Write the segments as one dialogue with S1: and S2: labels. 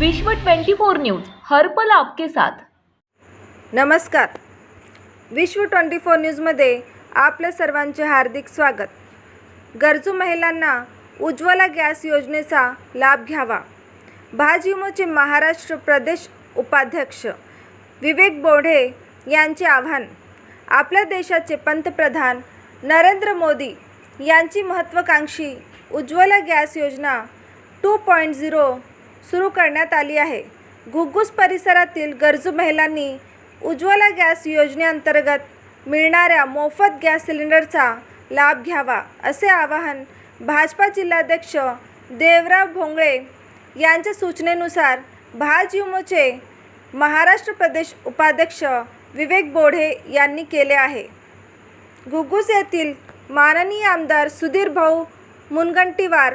S1: विश्व 24 न्यूज हर्पल आपके साथ.
S2: नमस्कार. विश्व ट्वेंटी फोर न्यूजमध्ये आपल्या सर्वांचे हार्दिक स्वागत. गरजू महिलांना उज्ज्वला गॅस योजनेचा लाभ घ्यावा. भाजीमोचे महाराष्ट्र प्रदेश उपाध्यक्ष विवेक बोढे यांचे आव्हान आपल्या देशाचे पंतप्रधान नरेंद्र मोदी यांची महत्त्वाकांक्षी उज्ज्वला गॅस योजना टू पॉईंट झिरो सुरू करण्यात आली आहे. घुग्गुस परिसरातील गरजू महिलांनी उज्ज्वला गॅस योजनेअंतर्गत मिळणाऱ्या मोफत गॅस सिलेंडरचा लाभ घ्यावा असे आवाहन भाजपा जिल्हाध्यक्ष देवराव भोंगळे यांच्या सूचनेनुसार भाजयुमोचे महाराष्ट्र प्रदेश उपाध्यक्ष विवेक बोढे यांनी केले आहे. घुग्गुस येथील माननीय आमदार सुधीर भाऊ मुनगंटीवार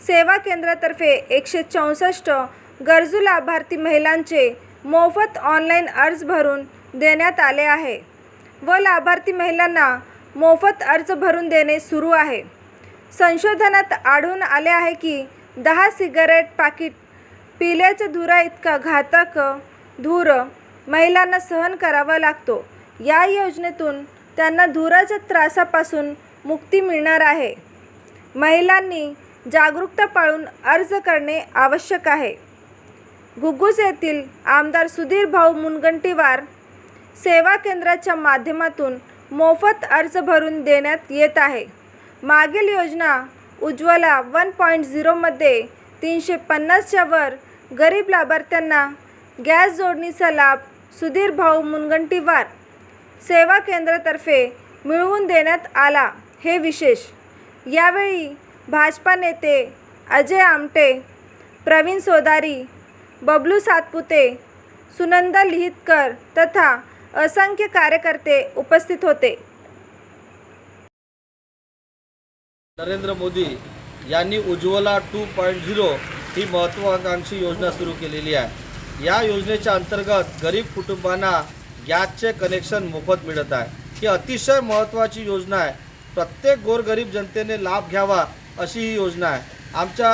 S2: सेवा केंद्रातर्फे एकशे चौसष्ट गरजू लाभार्थी महिलांचे मोफत ऑनलाईन अर्ज भरून देण्यात आले आहे व लाभार्थी महिलांना मोफत अर्ज भरून देणे सुरू आहे. संशोधनात आढळून आले आहे की दहा सिगारेट पाकिट पिल्याच्या धुरा इतका घातक धूर महिलांना सहन करावा लागतो. या योजनेतून त्यांना धुराच्या त्रासापासून मुक्ती मिळणार आहे. महिलांनी जागरूकता पाळून अर्ज करणे आवश्यक आहे. घुग्गुस येथील आमदार सुधीर भाऊ मुनगंटीवार सेवा केंद्राच्या माध्यमातून मोफत अर्ज भरून देण्यात येत आहे. मागील योजना उज्ज्वला वन पॉईंट झिरोमध्ये तीनशे पन्नासच्या वर गरीब लाभार्थ्यांना गॅस जोडणीचा लाभ सुधीर भाऊ मुनगंटीवार सेवा केंद्रातर्फे मिळवून देण्यात आला. हे विशेष. यावेळी भाजपा नेते अजय आमटे प्रवीण सोदारी बबलू सातपुते सुनंदा लिहितकर तथा असंख्य कार्यकर्ते उपस्थित होते.
S3: नरेंद्र मोदी यांनी उज्ज्वला टू पॉईंट झिरो ही महत्त्वाकांक्षी योजना सुरू केलेली आहे. या योजनेच्या अंतर्गत गरीब कुटुंबांना गॅसचे कनेक्शन मोफत मिळत आहे. ही अतिशय महत्त्वाची योजना आहे. प्रत्येक गोरगरीब जनतेने लाभ घ्यावा अशी ही योजना आहे. आमच्या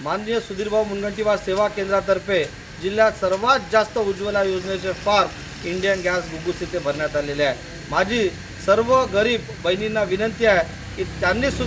S3: माननीय सुधीरभाऊ मुनगंटीवार सेवा केंद्रातर्फे जिल्ह्यात सर्वात जास्त उज्ज्वला योजनेचे फॉर्म इंडियन गॅस गुगुस इथे भरण्यात आलेले आहे. माझी सर्व गरीब बहिणींना विनंती आहे की त्यांनी